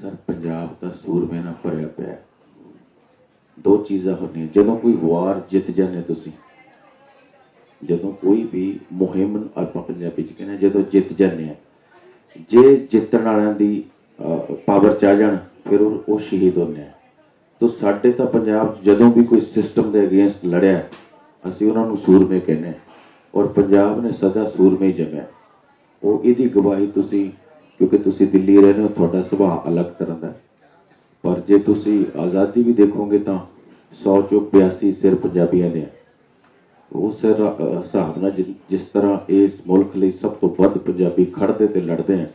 Sir, Punjab ਦਾ ਸੂਰਮੇ ਨਾਲ ਭਰਿਆ ਪਿਆ ਦੋ ਚੀਜ਼ਾਂ ਹੁੰਦੀਆਂ। ਜਦੋਂ ਕੋਈ ਵਾਰ ਜਿੱਤ ਜਾਂਦੇ ਤੁਸੀਂ, ਜਦੋਂ ਕੋਈ ਵੀ ਮੁਹਿੰਮ ਨੂੰ ਪੰਜਾਬੀ ਚ ਕਹਿੰਦੇ ਜਦੋਂ ਜਿੱਤ ਜਾਂਦੇ ਆ ਜੇ ਜਿੱਤਣ ਵਾਲਿਆਂ ਦੀ ਪਾਵਰ ਚ ਆ ਜਾਣ, ਫਿਰ ਉਹ ਸ਼ਹੀਦ ਹੁੰਦੇ ਆ। ਤੋ ਸਾਡੇ ਤਾਂ ਪੰਜਾਬ 'ਚ ਜਦੋਂ ਵੀ ਕੋਈ ਸਿਸਟਮ ਦੇ ਅਗੇਂਸਟ ਲੜਿਆ, ਅਸੀਂ ਉਹਨਾਂ ਨੂੰ ਸੂਰਮੇ ਕਹਿੰਦੇ ਔਰ ਪੰਜਾਬ ਨੇ ਸਦਾ ਸੂਰਮੇ ਜਮਿਆ ਉਹ ਇਹਦੀ ਗਵਾਹੀ ਤੁਸੀਂ, ਕਿਉਂਕਿ ਤੁਸੀਂ ਦਿੱਲੀ ਰਹਿੰਦੇ ਹੋ, ਤੁਹਾਡਾ ਸੁਭਾਅ ਅਲੱਗ ਤਰ੍ਹਾਂ ਦਾ ਪਰ ਜੇ ਤੁਸੀਂ ਆਜ਼ਾਦੀ ਵੀ ਦੇਖੋਗੇ ਤਾਂ 100 ਚੋਂ 82 ਸਿਰ ਪੰਜਾਬੀਆਂ ਦੇ ਉਹ ਸਿਰ ਹਿਸਾਬ ਨਾਲ ਜਿਸ ਤਰ੍ਹਾਂ ਇਸ ਮੁਲਕ ਲਈ ਸਭ ਤੋਂ ਵੱਧ ਪੰਜਾਬੀ ਖੜਦੇ ਤੇ ਲੜਦੇ ਆ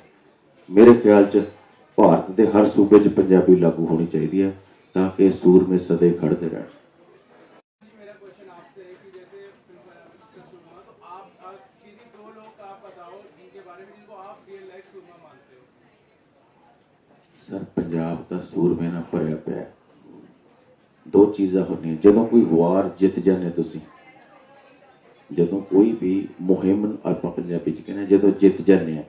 ਮੇਰੇ ਖਿਆਲ 'ਚ ਭਾਰਤ ਦੇ ਹਰ ਸੂਬੇ 'ਚ ਪੰਜਾਬੀ ਲਾਗੂ ਹੋਣੀ ਚਾਹੀਦੀ ਹੈ, ਤਾਂ ਕਿ ਸੂਰਮੇ ਸਦੇ ਖੜਦੇ ਰਹਿਣ। ਸਰ, ਪੰਜਾਬ ਤਾਂ ਸੂਰਮੇ ਨਾਲ ਭਰਿਆ ਪਿਆ ਦੋ ਚੀਜ਼ਾਂ ਹੁੰਦੀਆਂ। ਜਦੋਂ ਕੋਈ ਵਾਰ ਜਿੱਤ ਜਾਂਦੇ ਤੁਸੀਂ, ਜਦੋਂ ਕੋਈ ਵੀ ਮੁਹਿੰਮ ਆਪਾਂ ਪੰਜਾਬੀ ਚ ਕਹਿੰਦੇ ਜਦੋਂ ਜਿੱਤ ਜਾਂਦੇ ਆ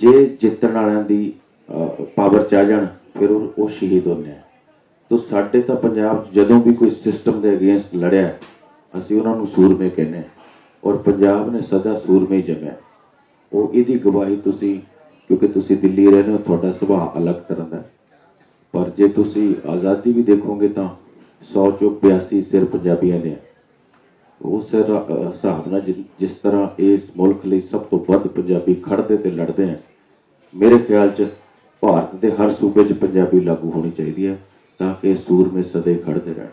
ਜੇ ਜਿੱਤਣ ਵਾਲਿਆਂ ਦੀ ਪਾਵਰ ਚ ਆ ਜਾਣ, ਫਿਰ ਉਹ ਸ਼ਹੀਦ ਹੁੰਦੇ ਆ। ਤੋ ਸਾਡੇ ਤਾਂ ਪੰਜਾਬ ਜਦੋਂ ਵੀ ਕੋਈ ਸਿਸਟਮ ਦੇ ਅਗੇਂਸਟ ਲੜਿਆ, ਅਸੀਂ ਉਹਨਾਂ ਨੂੰ ਸੂਰਮੇ ਕਹਿੰਦੇ ਹਾਂ। ਔਰ ਪੰਜਾਬ ਨੇ ਸਦਾ ਸੂਰਮੇ ਜਮਿਆ ਉਹ ਇਹਦੀ ਗਵਾਹੀ ਤੁਸੀਂ, ਕਿਉਂਕਿ ਤੁਸੀਂ ਦਿੱਲੀ ਰਹਿੰਦੇ ਹੋ, ਤੁਹਾਡਾ ਸੁਭਾਅ ਅਲੱਗ ਤਰ੍ਹਾਂ ਦਾ ਪਰ ਜੇ ਤੁਸੀਂ ਆਜ਼ਾਦੀ ਵੀ ਦੇਖੋਗੇ ਤਾਂ 100 ਚੋਂ 82 ਸਿਰ ਪੰਜਾਬੀਆਂ ਨੇ ਉਹ ਸਿਰ ਹਿਸਾਬ ਨਾਲ ਜਿਸ ਤਰ੍ਹਾਂ ਇਸ ਮੁਲਕ ਲਈ ਸਭ ਤੋਂ ਵੱਧ ਪੰਜਾਬੀ ਖੜਦੇ ਤੇ ਲੜਦੇ ਆ ਮੇਰੇ ਖਿਆਲ 'ਚ ਭਾਰਤ ਦੇ ਹਰ ਸੂਬੇ 'ਚ ਪੰਜਾਬੀ ਲਾਗੂ ਹੋਣੀ ਚਾਹੀਦੀ ਹੈ, ਤਾਂ ਕਿ ਸੂਰਮੇ ਸਦੇ ਖੜਦੇ ਰਹਿਣ।